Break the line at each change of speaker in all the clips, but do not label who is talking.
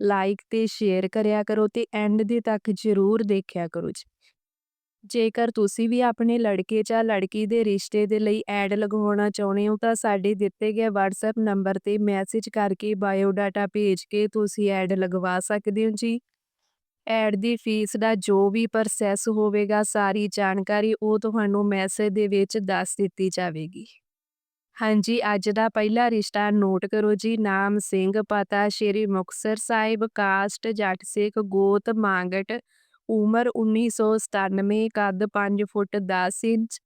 Like ਤੇ share ਕਰਿਆ ਕਰੋ ਤੇ ਐਂਡ ਦੇ ਤੱਕ ਜ਼ਰੂਰ ਦੇਖਿਆ ਕਰੋ ਜੀ। ਜੇਕਰ ਤੁਸੀਂ ਵੀ ਆਪਣੇ ਲੜਕੇ ਜਾਂ ਲੜਕੀ ਦੇ ਰਿਸ਼ਤੇ ਦੇ ਲਈ ਐਡ ਲਗਵਾਉਣਾ ਚਾਹੁੰਦੇ ਹੋ ਤਾਂ ਸਾਡੇ ਦਿੱਤੇ ਗਏ WhatsApp ਨੰਬਰ ਤੇ ਮੈਸੇਜ ਕਰਕੇ ਬਾਇਓਡਾਟਾ ਭੇਜ ਕੇ ਤੁਸੀਂ ਐਡ ਲਗਵਾ ਸਕਦੇ ਹੋ ਜੀ। ਐਡ ਦੀ ਫੀਸ ਦਾ ਜੋ ਵੀ ਪ੍ਰੋਸੈਸ ਹੋਵੇਗਾ, ਸਾਰੀ ਜਾਣਕਾਰੀ ਉਹ ਤੁਹਾਨੂੰ ਮੈਸੇਜ ਦੇ ਵਿੱਚ ਦੱਸ ਦਿੱਤੀ ਜਾਵੇਗੀ। ਹਾਂਜੀ, ਅੱਜ ਦਾ ਪਹਿਲਾ ਰਿਸ਼ਤਾ ਨੋਟ ਕਰੋ ਜੀ, ਨਾਮ ਸਿੰਘ, ਪਤਾ ਸ਼੍ਰੀ ਮੁਕਤਸਰ ਸਾਹਿਬ, ਕਾਸਟ, ਜੱਟ ਸਿੱਖ, ਗੋਤ, ਮਾਂਗਟ, ਉਮਰ 1997 ਕੱਦ 5 ਫੁੱਟ 10 ਇੰਚ,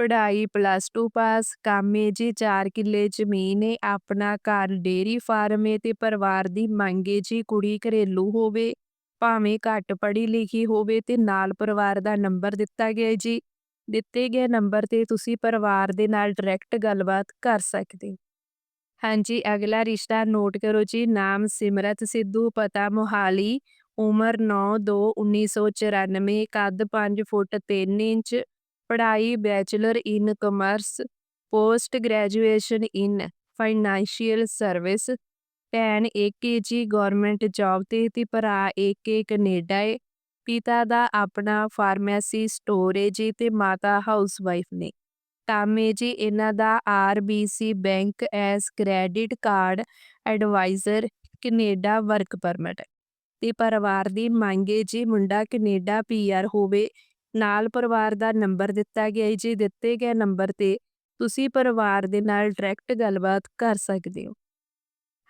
ਪੜ੍ਹਾਈ ਪਲੱਸ 2 ਪਾਸ ਕਾਮੇ ਜੀ 4 ਕਿੱਲੇ ਜ਼ਮੀਨ ਏ, ਆਪਣਾ ਘਰ ਡੇਰੀ ਫਾਰਮ ਏ ਤੇ ਪਰਿਵਾਰ ਦੀ ਮੰਗੇ ਜੀ ਕੁੜੀ ਘਰੇਲੂ ਹੋਵੇ, ਭਾਵੇਂ ਘੱਟ ਪੜ੍ਹੀ ਲਿਖੀ ਹੋਵੇ ਤੇ ਨਾਲ ਪਰਿਵਾਰ ਦਾ ਨੰਬਰ ਦਿੱਤਾ ਗਿਆ ਜੀ। ਦਿੱਤੇ ਗਏ ਨੰਬਰ ਤੇ ਤੁਸੀਂ ਪਰਿਵਾਰ ਦੇ ਨਾਲ ਡਾਇਰੈਕਟ ਗੱਲਬਾਤ ਕਰ ਸਕਦੇ ਹਾਂਜੀ, ਅਗਲਾ ਰਿਸ਼ਤਾ ਨੋਟ ਕਰੋ ਜੀ, ਨਾਮ ਸਿਮਰਤ ਸਿੱਧੂ, ਪਤਾ ਮੋਹਾਲੀ, ਉਮਰ 9/2/1994 ਕੱਦ 5 ਫੁੱਟ 3 ਇੰਚ, ਪੜ੍ਹਾਈ bachelor in commerce, post graduation in financial service, ਭੈਣ ਏਕੇ ਜੀ ਗਵਰਨਮੈਂਟ ਜੌਬ ਤੇ ਤੇ ਭਰਾ ਏਕੇ ਕੈਨੇਡਾ ਏ। ਪਿਤਾ ਦਾ ਆਪਣਾ ਫਾਰਮੇਸੀ ਸਟੋਰ ਏ ਜੀ ਤੇ ਮਾਤਾ ਹਾਊਸਵਾਈਫ ਨੇ। ਕੰਮ ਏ ਜੀ, ਇਹਨਾਂ ਦਾ RBC bank as credit card advisor, Canada work permit. ਤੇ ਪਰਿਵਾਰ ਦੀ ਮੰਗ ਏ ਜੀ ਮੁੰਡਾ ਕੈਨੇਡਾ ਪੀਆਰ ਹੋਵੇ। ਨਾਲ ਪਰਿਵਾਰ ਦਾ ਨੰਬਰ ਦਿੱਤਾ ਗਿਆ ਏ ਜੀ, ਦਿੱਤੇ ਗਏ ਨੰਬਰ ਤੇ ਤੁਸੀਂ ਪਰਿਵਾਰ ਦੇ ਨਾਲ ਡਾਇਰੈਕਟ ਗੱਲਬਾਤ ਕਰ ਸਕਦੇ ਹੋ।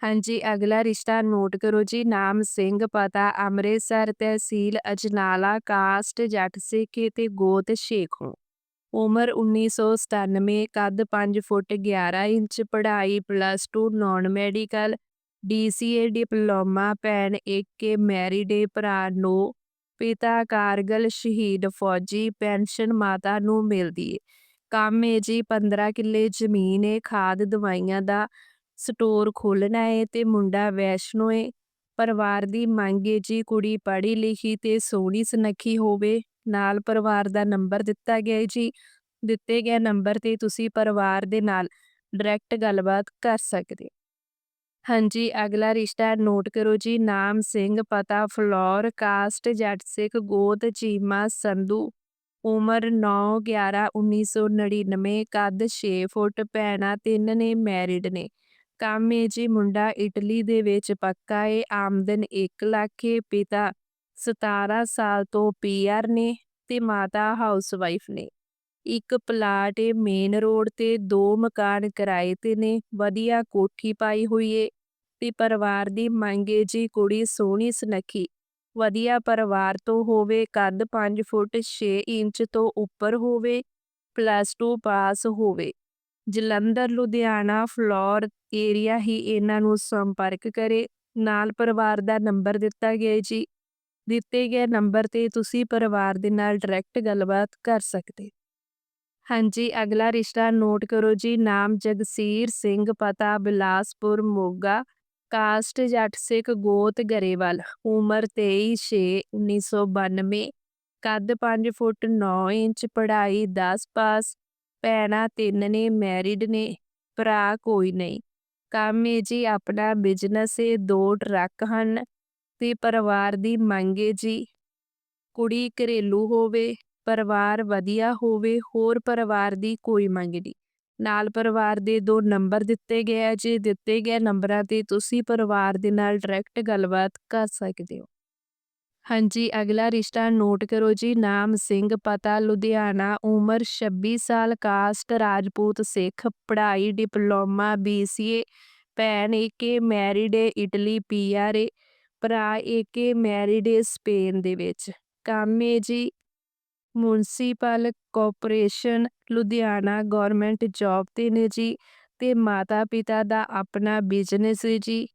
ਹਾਂਜੀ, ਅਗਲਾ ਰਿਸ਼ਤਾ ਨੋਟ ਕਰੋ ਜੀ, ਨਾਮ ਸਿੰਘ, ਪਤਾ ਅੰਮ੍ਰਿਤਸਰ, ਤਹਿਸੀਲ ਅਜਨਾਲਾ, ਕਾਸਟ, ਜੱਟ ਸਿੱਖ ਤੇ ਗੋਤ ਸ਼ੇਖੋਂ ਉਮਰ 1997 ਕੱਦ 5 ਫੁੱਟ 11 ਇੰਚ, ਪੜ੍ਹਾਈ plus 2 non medical DCA diploma, ਭੈਣ ਏਕੇ ਮੈਰੀਡੇ ਭਰਾ ਨੋ, ਪਿਤਾ ਕਾਰਗਲ, ਸ਼ਹੀਦ ਫੌਜੀ, ਪੈਨਸ਼ਨ ਮਾਤਾ ਨੂੰ ਮਿਲਦੀ ਏ। ਕੰਮ ਏ ਜੀ 15 ਕਿੱਲੇ ਜ਼ਮੀਨ ਏ, ਖਾਦ ਦਵਾਈਆਂ ਦਾ ਸਟੋਰ ਖੋਲਣਾ ਏ ਤੇ ਮੁੰਡਾ ਵੈਸ਼ਨੋ ਏ। ਪਰਿਵਾਰ ਦੀ ਮੰਗ ਏ ਜੀ ਕੁੜੀ ਪੜ੍ਹੀ ਲਿਖੀ ਤੇ ਸੋਹਣੀ ਸੁਨੱਖੀ ਹੋਵੇ। ਨਾਲ ਪਰਿਵਾਰ ਦਾ ਨੰਬਰ ਦਿੱਤਾ ਗਿਆ ਏ ਜੀ। ਦਿੱਤੇ ਗਏ ਨੰਬਰ ਤੇ ਤੁਸੀਂ ਪਰਿਵਾਰ ਦੇ ਨਾਲ ਡਾਇਰੈਕਟ ਗੱਲਬਾਤ ਕਰ ਸਕਦੇ ਹਾਂਜੀ, ਅਗਲਾ ਰਿਸ਼ਤਾ ਨੋਟ ਕਰੋ ਜੀ। ਨਾਮ ਸਿੰਘ, ਪਤਾ ਫਲੋਰ, ਕਾਸਟ, ਜੱਟ ਸਿੱਖ, ਗੋਤ, ਚੀਮਾ, ਸੰਧੂ। ਉਮਰ 9/11/1999 ਕੱਦ 6 ਫੁੱਟ, ਭੈਣਾਂ ਤਿੰਨ ਨੇ, ਮੈਰਿਡ ਨੇ। ਕੰਮ ਜੀ ਮੁੰਡਾ ਇਟਲੀ ਦੇ ਵਿੱਚ ਪੱਕਾ ਏ ਆਮਦਨ 1 ਲੱਖ ਏ ਪਿਤਾ 17 ਸਾਲ ਤੋਂ ਪੀਆਰ ਨੇ ਤੇ ਮਾਤਾ ਹਾਊਸਵਾਈਫ ਨੇ ਇੱਕ ਪਲਾਟ ਏ ਮੇਨ ਰੋਡ ਤੇ ਦੋ ਮਕਾਨ ਕਿਰਾਏ ਤੇ ਨੇ ਵਧੀਆ ਕੋਠੀ ਪਾਈ ਹੋਈ ਏ ਤੇ ਪਰਿਵਾਰ ਦੀ ਮੰਗ ਏ ਜੀ ਕੁੜੀ ਸੋਹਣੀ ਸੁਨੱਖੀ ਵਧੀਆ ਪਰਿਵਾਰ ਤੋਂ ਹੋਵੇ ਕੱਦ 5 ਫੁੱਟ 6 ਇੰਚ ਤੋਂ ਉੱਪਰ ਹੋਵੇ ਪਲੱਸ 2 ਪਾਸ ਹੋਵੇ ਜਲੰਧਰ ਲੁਧਿਆਣਾ ਫਲੋਰ ਏਰੀਆ ਹੀ ਇਹਨਾਂ ਨੂੰ ਸੰਪਰਕ ਕਰੇ। ਨਾਲ ਪਰਿਵਾਰ ਦਾ ਨੰਬਰ ਦਿੱਤਾ ਗਿਆ ਜੀ। ਦਿੱਤੇ ਗਏ ਨੰਬਰ ਤੇ ਤੁਸੀਂ ਪਰਿਵਾਰ ਦੇ ਨਾਲ ਡਾਇਰੈਕਟ ਗੱਲਬਾਤ ਕਰ ਸਕਦੇ। ਹਾਂਜੀ, ਅਗਲਾ ਰਿਸ਼ਤਾ ਨੋਟ ਕਰੋ ਜੀ। ਨਾਮ ਜਗਸੀਰ ਸਿੰਘ, ਪਤਾ ਬਿਲਾਸਪੁਰ, ਮੋਗਾ। ਕਾਸਟ ਜੱਟ ਸਿੱਖ ਗੋਤ ਗਰੇਵਾਲ, ਉਮਰ 23/6/1992 ਕੱਦ 5 ਫੁੱਟ 9 ਇੰਚ, ਪੜ੍ਹਾਈ 10 ਪਾਸ। ਭੈਣਾਂ ਤਿੰਨ ਨੇ, ਮੈਰਿਡ ਨੇ, ਭਰਾ ਕੋਈ ਨਹੀਂ। ਕੰਮ ਏ ਜੀ ਆਪਣਾ ਬਿਜ਼ਨਸ ਏ, ਦੋ ਟਰੱਕ ਹਨ। ਤੇ ਪਰਿਵਾਰ ਦੀ ਮੰਗ ਏ ਜੀ। ਕੁੜੀ ਘਰੇਲੂ ਹੋਵੇ, ਪਰਿਵਾਰ ਵਧੀਆ ਹੋਵੇ, ਹੋਰ ਪਰਿਵਾਰ ਦੀ ਕੋਈ ਮੰਗ ਨਹੀਂ। ਨਾਲ ਪਰਿਵਾਰ ਦੇ ਦੋ ਨੰਬਰ ਦਿੱਤੇ ਗਏ ਆ। ਜੀ ਦਿੱਤੇ ਗਏ ਨੰਬਰਾਂ ਤੇ ਤੁਸੀਂ ਪਰਿਵਾਰ ਦੇ ਨਾਲ ਡਾਇਰੈਕਟ ਗੱਲਬਾਤ ਕਰ ਸਕਦੇ ਹੋ। ਹਾਂਜੀ, ਅਗਲਾ ਰਿਸ਼ਤਾ ਨੋਟ ਕਰੋ ਜੀ, ਨਾਮ ਸਿੰਘ, ਪਤਾ ਲੁਧਿਆਣਾ, ਉਮਰ 26 ਸਾਲ, ਕਾਸਟ, ਰਾਜਪੂਤ ਸਿੱਖ, ਪੜ੍ਹਾਈ, ਡਿਪਲੋਮਾ ਬੀਸੀਏ ਭੈਣ ਏਕੇ, ਮੈਰਿਡ ਏ ਇਟਲੀ ਪੀਆਰ ਏ, ਭਰਾ ਏਕੇ, ਮੈਰਿਡ ਏ ਸਪੇਨ ਦੇ ਵਿੱਚ। ਕੰਮ ਏ ਜੀ, municipal corporation, Ludhiana government job ਤੇ ਨੇ ਜੀ, ਤੇ ਮਾਤਾ ਪਿਤਾ ਦਾ ਆਪਣਾ ਬਿਜ਼ਨਸ ਏ ਜੀ।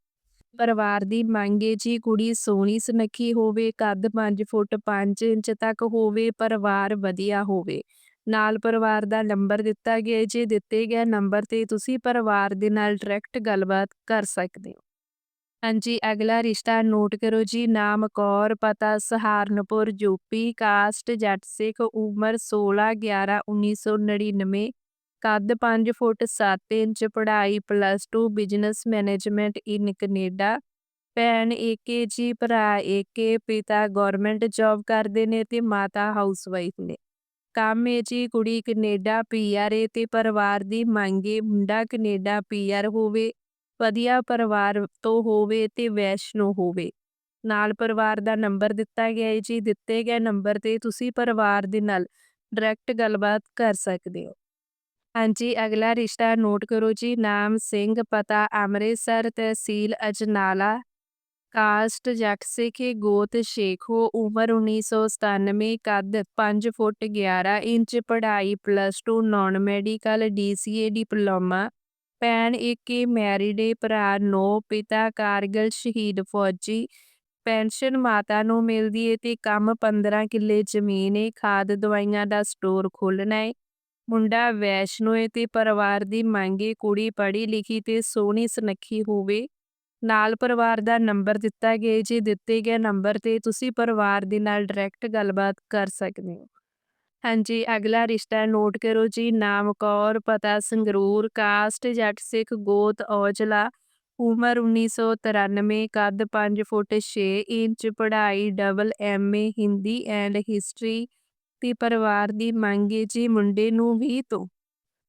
ਪਰਿਵਾਰ ਦੀ ਮੰਗ ਏ ਜੀ, ਕੁੜੀ ਸੋਹਣੀ ਸੁਨੱਖੀ ਹੋਵੇ, ਕੱਦ 5 ਫੁੱਟ 5 ਇੰਚ ਤੱਕ ਹੋਵੇ, ਪਰਿਵਾਰ ਵਧੀਆ ਹੋਵੇ। ਨਾਲ ਪਰਿਵਾਰ ਦਾ ਨੰਬਰ ਦਿੱਤਾ ਗਿਆ ਜੀ ਦਿੱਤੇ ਗਏ ਨੰਬਰ ਤੇ ਤੁਸੀਂ ਪਰਿਵਾਰ ਦੇ ਨਾਲ ਡਾਇਰੈਕਟ ਗੱਲਬਾਤ ਕਰ ਸਕਦੇ ਹੋ। ਹਾਂਜੀ, ਅਗਲਾ ਰਿਸ਼ਤਾ ਨੋਟ ਕਰੋ ਜੀ, ਨਾਮ ਕੌਰ, ਪਤਾ ਸਹਾਰਨਪੁਰ ਯੂਪੀ ਕਾਸਟ, ਜੱਟ ਸਿੱਖ, ਉਮਰ 16 11 1999 ਕੱਦ 5 ਫੁੱਟ 7 ਇੰਚ, ਪੜ੍ਹਾਈ plus 2 business management in Canada ਭੈਣ ਏਕੇ ਜੀ, ਭਰਾ ਏਕੇ ਪਿਤਾ ਗਵਰਨਮੈਂਟ ਜੌਬ ਕਰਦੇ ਨੇ ਤੇ ਮਾਤਾ ਹਾਊਸਵਾਈਫ ਨੇ। ਕੰਮ ਏ ਜੀ, ਕੁੜੀ ਕੈਨੇਡਾ ਪੀਆਰ ਏ ਤੇ ਪਰਿਵਾਰ ਦੀ ਮੰਗ ਏ ਮੁੰਡਾ ਕੈਨੇਡਾ ਪੀਆਰ ਹੋਵੇ, ਵਧੀਆ ਪਰਿਵਾਰ ਤੋਂ ਹੋਵੇ ਤੇ ਵੈਸ਼ਨੋ ਹੋਵੇ। ਨਾਲ ਪਰਿਵਾਰ ਦਾ ਨੰਬਰ ਦਿੱਤਾ ਗਿਆ ਹੈ ਜੀ, ਦਿੱਤੇ ਗਏ ਨੰਬਰ ਤੇ ਤੁਸੀਂ ਪਰਿਵਾਰ ਦੇ ਨਾਲ ਡਾਇਰੈਕਟ ਗੱਲਬਾਤ ਕਰ ਸਕਦੇ ਹੋ। ਹਾਂਜੀ, ਅਗਲਾ ਰਿਸ਼ਤਾ ਨੋਟ ਕਰੋ ਜੀ, ਨਾਮ ਸਿੰਘ, ਪਤਾ ਅੰਮ੍ਰਿਤਸਰ, ਤਹਿਸੀਲ ਅਜਨਾਲਾ, ਕਾਸਟ ਜੱਟ ਸਿੱਖੇ, ਗੋਤ ਸ਼ੇਖੋ ਉਮਰ 1997 ਕੱਦ 5 ਫੁੱਟ 11 ਇੰਚ, ਪੜ੍ਹਾਈ plus 2 non medical DCA diploma, ਭੈਣ ਏਕੇ ਮੈਰਿਡੇ ਭਰਾ ਨੋ, ਪਿਤਾ ਕਾਰਗਲ, ਸ਼ਹੀਦ ਫੌਜੀ, ਪੈਨਸ਼ਨ ਮਾਤਾ ਨੂੰ ਮਿਲਦੀ ਏ ਤੇ ਕੰਮ 15 ਕਿੱਲੇ ਜ਼ਮੀਨ ਏ, ਖਾਦ ਦਵਾਈਆਂ ਦਾ ਸਟੋਰ ਖੋਲਣਾ ਏ। ਮੁੰਡਾ ਵੈਸ਼ਨੋਏ ਤੇ ਪਰਿਵਾਰ ਦੀ ਮੰਗ ਏ ਕੁੜੀ ਪੜ੍ਹੀ ਲਿਖੀ ਤੇ ਸੋਹਣੀ ਸੁਨੱਖੀ ਹੋਵੇ। ਨਾਲ ਪਰਿਵਾਰ ਦਾ ਨੰਬਰ ਦਿੱਤਾ ਗਿਆ ਜੀ ਦਿੱਤੇ ਗਏ ਨੰਬਰ ਤੇ ਤੁਸੀਂ ਪਰਿਵਾਰ ਦੇ ਨਾਲ ਡਾਇਰੈਕਟ ਗੱਲਬਾਤ ਕਰ ਸਕਦੇ ਹੋ। ਹਾਂਜੀ, ਅਗਲਾ ਰਿਸ਼ਤਾ ਨੋਟ ਕਰੋ ਜੀ। ਨਾਮ ਕੌਰ, ਪਤਾ ਸੰਗਰੂਰ, ਕਾਸਟ, ਜੱਟ ਸਿੱਖ, ਗੋਤ, ਔਜਲਾ, ਉਮਰ 1993 ਕੱਦ 5 ਫੁੱਟ 6 ਇੰਚ, ਪੜ੍ਹਾਈ double MA Hindi and history ਤੇ ਪਰਿਵਾਰ ਦੀ ਮੰਗ ਏ ਜੀ ਮੁੰਡੇ ਨੂੰ ਵੀ ਤੋਂ।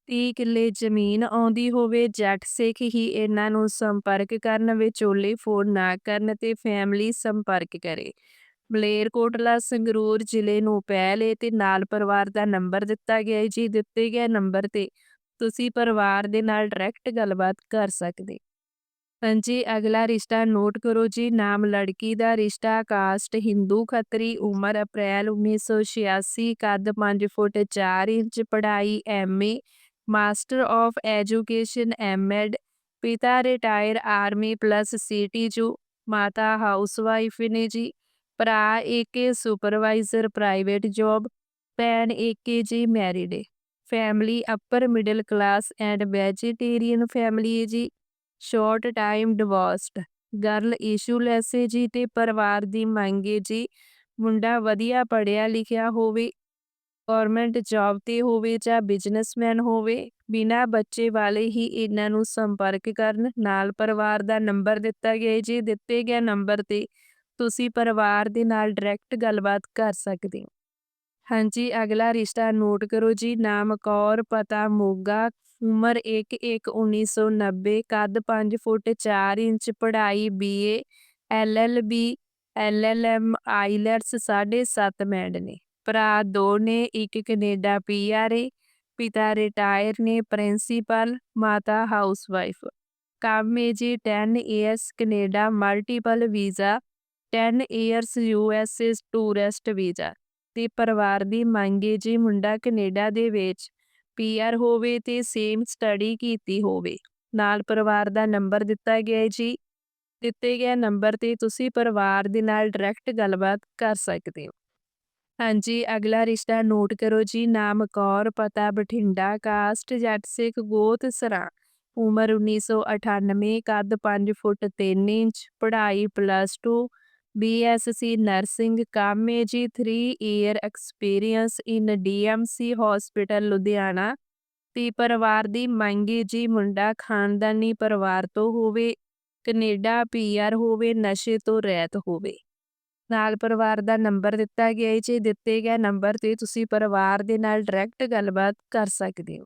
30 ਕਿੱਲੇ ਜ਼ਮੀਨ ਆਉਂਦੀ ਹੋਵੇ, ਜੱਟ ਸਿੱਖ ਹੀ ਇਹਨਾਂ ਨੂੰ ਸੰਪਰਕ ਕਰਨ ਵਿਚੋਲੇ ਫੋਨ ਨਾ ਕਰਨ ਤੇ ਫੈਮਿਲੀ ਸੰਪਰਕ ਕਰੇ। ਮਲੇਰਕੋਟਲਾ ਸੰਗਰੂਰ ਜ਼ਿਲ੍ਹੇ ਨੂੰ ਪਹਿਲੇ ਤੇ ਨਾਲ ਪਰਿਵਾਰ ਦਾ ਨੰਬਰ ਦਿੱਤਾ ਗਿਆ ਹੈ ਜੀ, ਦਿੱਤੇ ਗਏ ਨੰਬਰ ਤੇ ਤੁਸੀਂ ਪਰਿਵਾਰ ਦੇ ਨਾਲ ਡਾਇਰੈਕਟ ਗੱਲਬਾਤ ਕਰ ਸਕਦੇ। ਹਾਂਜੀ, ਅਗਲਾ ਰਿਸ਼ਤਾ ਨੋਟ ਕਰੋ ਜੀ, ਨਾਮ ਲੜਕੀ ਦਾ ਰਿਸ਼ਤਾ, ਕਾਸਟ ਹਿੰਦੂ ਖੱਤਰੀ, ਉਮਰ ਅਪ੍ਰੈਲ 1986 ਕੱਦ 5 ਫੁੱਟ 4 ਇੰਚ, ਪੜ੍ਹਾਈ MA master of education MEd ਪਿਤਾ ਰਿਟਾਇਰ ਆਰਮੀ ਪਲੱਸ ਸਿਟੀ ਸੀਟੀਜੂ ਮਾਤਾ ਹਾਊਸਵਾਈਫ ਨੇ ਜੀ, ਭਰਾ ਏਕੇ ਸੁਪਰਵਾਈਜ਼ਰ ਪ੍ਰਾਈਵੇਟ ਜੌਬ, ਭੈਣ ਏਕੇ ਜੀ married A. Family upper middle class and vegetarian family ਏ ਜੀ। Short time divorced girl issue ਲੈਸੇ ਜੀ ਤੇ ਪਰਿਵਾਰ ਦੀ ਮੰਗ ਏ ਜੀ। ਮੁੰਡਾ ਵਧੀਆ ਪੜ੍ਹਿਆ ਲਿਖਿਆ ਹੋਵੇ ਗਵਰਨਮੈਂਟ ਜੌਬ ਤੇ ਹੋਵੇ ਜਾਂ ਬਿਜ਼ਨਸਮੈਨ ਹੋਵੇ, ਬਿਨਾਂ ਬੱਚੇ ਵਾਲੇ ਹੀ ਇਹਨਾਂ ਨੂੰ ਸੰਪਰਕ ਕਰਨ। ਨਾਲ ਪਰਿਵਾਰ ਦਾ ਨੰਬਰ ਦਿੱਤਾ ਗਿਆ ਜੀ। ਦਿੱਤੇ ਗਏ ਨੰਬਰ ਤੇ ਤੁਸੀਂ ਪਰਿਵਾਰ ਦੇ ਨਾਲ ਡਾਇਰੈਕਟ ਗੱਲਬਾਤ ਕਰ ਸਕਦੇ ਹੋ। ਹਾਂਜੀ, ਅਗਲਾ ਰਿਸ਼ਤਾ ਨੋਟ ਕਰੋ ਜੀ। ਨਾਮ ਕੌਰ, ਪਤਾ ਮੋਗਾ ਉਮਰ 1 1 1990 ਕੱਦ 5 ਫੁੱਟ 4 ਇੰਚ, ਪੜ੍ਹਾਈ ਬੀਏ, ਐਲਐਲਬੀ, ਐਲਐਲਐਮ, ਆਈਲੈਟਸ 7.5 ਮੈਂਡ ਨੇ। ਭਰਾ ਦੋ ਨੇ, ਇੱਕ ਕੈਨੇਡਾ ਪੀਆਰ ਏ, ਪਿਤਾ ਰਿਟਾਇਰ ਨੇ, ਪ੍ਰਿੰਸੀਪਲ, ਮਾਤਾ ਹਾਊਸਵਾਈਫ। ਕੰਮ ਏ ਜੀ 10 years Canada, multiple visa 10 years USA tourist visa. ਤੇ ਪਰਿਵਾਰ ਦੀ ਮੰਗ ਏ ਜੀ ਮੁੰਡਾ ਕੈਨੇਡਾ ਦੇ ਵਿੱਚ। ਪੀਆਰ ਹੋਵੇ ਤੇ ਸੇਮ ਸਟੱਡੀ ਕੀਤੀ ਹੋਵੇ। ਨਾਲ ਪਰਿਵਾਰ ਦਾ ਨੰਬਰ ਦਿੱਤਾ ਗਿਆ ਹੈ ਜੀ। ਦਿੱਤੇ ਗਏ ਨੰਬਰ ਤੇ ਤੁਸੀਂ ਪਰਿਵਾਰ ਦੇ ਨਾਲ ਡਾਇਰੈਕਟ ਗੱਲਬਾਤ ਕਰ ਸਕਦੇ ਹੋ। ਹਾਂਜੀ, ਅਗਲਾ ਰਿਸ਼ਤਾ ਨੋਟ ਕਰੋ ਜੀ। ਨਾਮ ਕੌਰ, ਪਤਾ ਬਠਿੰਡਾ ਕਾਸਟ ਜੱਟ, ਸਿੱਖ, ਗੋਤ, ਸਰਾ। ਉਮਰ 1998 ਕੱਦ 5 ਫੁੱਟ 3 ਇੰਚ, ਪੜ੍ਹਾਈ ਪਲੱਸ 2 ਬੀਐਸਸੀ ਨਰਸਿੰਗ ਕੰਮ ਏ ਜੀ 3 year experience in DMC hospital Ludhiana ਤੇ ਪਰਿਵਾਰ ਦੀ ਮੰਗੀ ਜੀ ਮੁੰਡਾ ਖਾਨਦਾਨੀ ਪਰਿਵਾਰ ਤੋਂ ਹੋਵੇ, ਕੈਨੇਡਾ ਪੀਆਰ ਹੋਵੇ, ਨਸ਼ੇ ਤੋਂ ਰਹਿਤ ਹੋਵੇ। ਨਾਲ ਪਰਿਵਾਰ ਦਾ ਨੰਬਰ ਦਿੱਤਾ ਗਿਆ ਹੈ ਜੀ, ਦਿੱਤੇ ਗਏ ਨੰਬਰ ਤੇ ਤੁਸੀਂ ਪਰਿਵਾਰ ਦੇ ਨਾਲ ਡਾਇਰੈਕਟ ਗੱਲਬਾਤ ਕਰ ਸਕਦੇ ਹੋ।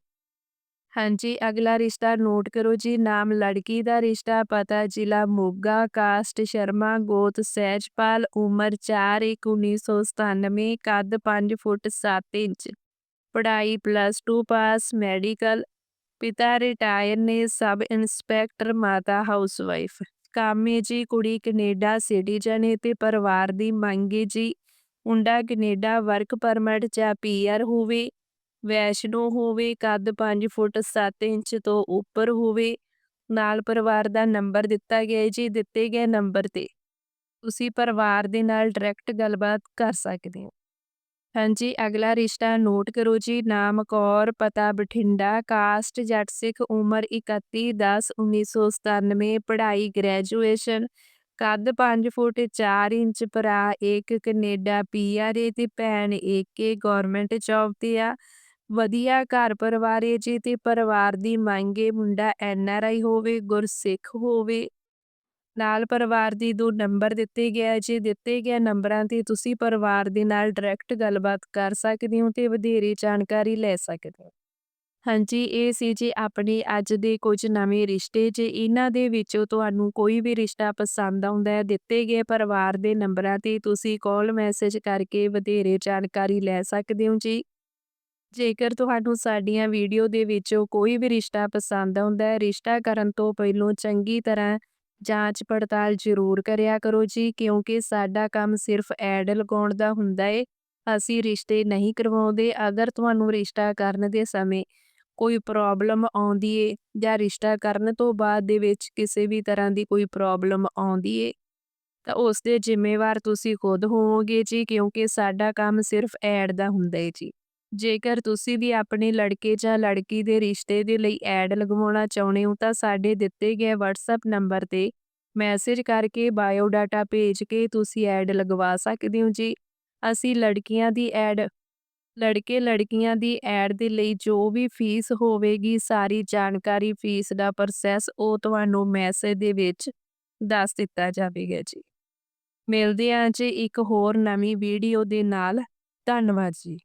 ਹਾਂਜੀ, ਅਗਲਾ ਰਿਸ਼ਤਾ ਨੋਟ ਕਰੋ ਜੀ, ਨਾਮ ਲੜਕੀ ਦਾ ਰਿਸ਼ਤਾ, ਪਤਾ, ਜ਼ਿਲ੍ਹਾ, ਮੋਗਾ, ਕਾਸਟ, ਸ਼ਰਮਾ, ਗੋਤ, ਸਹਿਜਪਾਲ, ਉਮਰ 4 1 1997 ਕੱਦ 5 ਫੁੱਟ 7 ਇੰਚ। ਪੜ੍ਹਾਈ ਪਲੱਸ 2 ਪਾਸ ਮੈਡੀਕਲ ਪਿਤਾ ਰਿਟਾਇਰ ਨੇ, ਸਬ ਇੰਸਪੈਕਟਰ, ਮਾਤਾ ਹਾਊਸਵਾਈਫ ਕਾਮੇ ਜੀ, ਕੁੜੀ ਕੈਨੇਡਾ ਸਿਟੀਜ਼ਨ ਏ ਤੇ ਪਰਿਵਾਰ ਦੀ ਮੰਗ ਏ ਜੀ। ਮੁੰਡਾ ਕੈਨੇਡਾ ਵਰਕ ਪਰਮਿਟ ਜਾਂ ਪੀਆਰ ਹੋਵੇ। ਵੈਸ਼ਨੋ ਹੋਵੇ, ਕੱਦ 5 ਫੁੱਟ 7 ਇੰਚ ਤੋਂ ਉੱਪਰ ਹੋਵੇ, ਨਾਲ ਪਰਿਵਾਰ ਦਾ ਨੰਬਰ ਦਿੱਤਾ ਗਿਆ ਹੈ ਜੀ ਦਿੱਤੇ ਗਏ ਨੰਬਰ ਤੇ। ਤੁਸੀਂ ਪਰਿਵਾਰ ਦੇ ਨਾਲ ਡਾਇਰੈਕਟ ਗੱਲਬਾਤ ਕਰ ਸਕਦੇ ਹੋ। ਹਾਂਜੀ, ਅਗਲਾ ਰਿਸ਼ਤਾ ਨੋਟ ਕਰੋ ਜੀ। ਨਾਮ, ਕੌਰ, ਪਤਾ, ਬਠਿੰਡਾ, ਕਾਸਟ, ਜੱਟ ਸਿੱਖ, ਉਮਰ 31 10 1997 ਪੜ੍ਹਾਈ, ਗ੍ਰੈਜੂਏਸ਼ਨ। ਕੱਦ 5 ਫੁੱਟ 4 ਇੰਚ, ਭਰਾ ਇੱਕ ਕੈਨੇਡਾ ਪੀਆਰ ਏ ਤੇ ਭੈਣ ਏਕੇ ਗਵਰਨਮੈਂਟ ਜੌਬ ਤੇ ਆ। ਵਧੀਆ ਘਰ ਪਰਿਵਾਰ ਏ, ਜੀ ਤੇ ਪਰਿਵਾਰ ਦੀ ਮੰਗ ਮੰਗੇ ਮੁੰਡਾ ਐਨਆਰਆਈ ਹੋਵੇ, ਗੁਰਸਿੱਖ ਹੋਵੇ, ਨਾਲ ਪਰਿਵਾਰ ਦੀ ਦੋ ਨੰਬਰ ਦਿੱਤੇ ਗਿਆ। ਜੇ ਦਿੱਤੇ ਗਏ ਨੰਬਰਾਂ ਤੇ ਤੁਸੀਂ ਪਰਿਵਾਰ ਦੇ ਨਾਲ ਡਾਇਰੈਕਟ ਗੱਲਬਾਤ ਕਰ ਸਕਦੇ ਹੋ ਤੇ ਵਧੇਰੇ ਜਾਣਕਾਰੀ ਲੈ ਸਕਦੇ ਹੋ। ਹਾਂਜੀ, ਇਹ ਸੀ ਜੀ ਆਪਣੇ ਅੱਜ ਦੇ ਕੁਝ ਨਵੇਂ ਰਿਸ਼ਤੇ। ਜੇ ਇਹਨਾਂ ਦੇ ਵਿੱਚੋਂ ਤੁਹਾਨੂੰ ਕੋਈ ਵੀ ਰਿਸ਼ਤਾ ਪਸੰਦ ਆਉਂਦਾ ਹੈ, ਦਿੱਤੇ ਗਏ ਪਰਿਵਾਰ ਦੇ ਨੰਬਰਾਂ ਤੇ ਤੁਸੀਂ ਕਾਲ ਮੈਸੇਜ ਕਰਕੇ ਵਧੇਰੇ ਜਾਣਕਾਰੀ ਲੈ ਸਕਦੇ ਹੋ ਜੀ। ਜੇਕਰ ਤੁਹਾਨੂੰ ਸਾਡੀਆਂ ਵੀਡੀਓ ਦੇ ਵਿੱਚੋਂ ਕੋਈ ਵੀ ਰਿਸ਼ਤਾ ਪਸੰਦ ਆਉਂਦਾ ਹੈ, ਰਿਸ਼ਤਾ ਕਰਨ ਤੋਂ ਪਹਿਲਾਂ ਚੰਗੀ ਤਰ੍ਹਾਂ ਜਾਂਚ ਪੜਤਾਲ ਜ਼ਰੂਰ ਕਰਿਆ ਕਰੋ ਜੀ, ਕਿਉਂਕਿ ਸਾਡਾ ਕੰਮ ਸਿਰਫ ਐਡ ਲਗਾਉਣ ਦਾ ਹੁੰਦਾ ਏ। ਅਸੀਂ ਰਿਸ਼ਤੇ ਨਹੀਂ ਕਰਵਾਉਂਦੇ, ਅਗਰ ਤੁਹਾਨੂੰ ਰਿਸ਼ਤਾ ਕਰਨ ਦੇ ਸਮੇਂ ਕੋਈ ਪ੍ਰੋਬਲਮ ਆਉਂਦੀ ਏ ਜਾਂ ਰਿਸ਼ਤਾ ਕਰਨ ਤੋਂ ਬਾਅਦ ਦੇ ਵਿੱਚ ਕਿਸੇ ਵੀ ਤਰ੍ਹਾਂ ਦੀ ਕੋਈ ਪ੍ਰੋਬਲਮ ਆਉਂਦੀ ਏ, ਤਾਂ ਉਸ ਦੇ ਜ਼ਿੰਮੇਵਾਰ ਤੁਸੀਂ ਖੁਦ ਹੋਵੋਗੇ ਜੀ, ਕਿਉਂਕਿ ਸਾਡਾ ਕੰਮ ਸਿਰਫ ਐਡ ਦਾ ਹੁੰਦਾ ਏ ਜੀ। ਜੇਕਰ ਤੁਸੀਂ ਵੀ ਆਪਣੇ ਲੜਕੇ ਜਾਂ ਲੜਕੀ ਦੇ ਰਿਸ਼ਤੇ ਦੇ ਲਈ ਐਡ ਲਗਵਾਉਣਾ ਚਾਹੁੰਦੇ ਹੋ, ਤਾਂ ਸਾਡੇ ਦਿੱਤੇ ਗਏ WhatsApp ਨੰਬਰ ਤੇ ਮੈਸੇਜ ਕਰਕੇ ਬਾਇਓ ਡਾਟਾ ਭੇਜ ਕੇ ਤੁਸੀਂ ਐਡ ਲਗਵਾ ਸਕਦੇ ਹੋ। ਜੀ ਅਸੀਂ ਲੜਕੀਆਂ ਦੀ ਐਡ, ਲੜਕੇ ਲੜਕੀਆਂ ਦੀ ਐਡ ਦੇ ਲਈ ਜੋ ਵੀ ਫੀਸ ਹੋਵੇਗੀ, ਸਾਰੀ ਜਾਣਕਾਰੀ ਫੀਸ ਦਾ ਪ੍ਰੋਸੈਸ ਉਹ ਤੁਹਾਨੂੰ ਮੈਸੇਜ ਦੇ ਵਿੱਚ ਦੱਸ ਦਿੱਤਾ ਜਾਵੇਗਾ ਜੀ। ਮਿਲਦੇ ਹਾਂ ਜੀ ਇੱਕ ਹੋਰ ਨਵੀਂ ਵੀਡੀਓ ਦੇ ਨਾਲ। ਧੰਨਵਾਦ ਜੀ।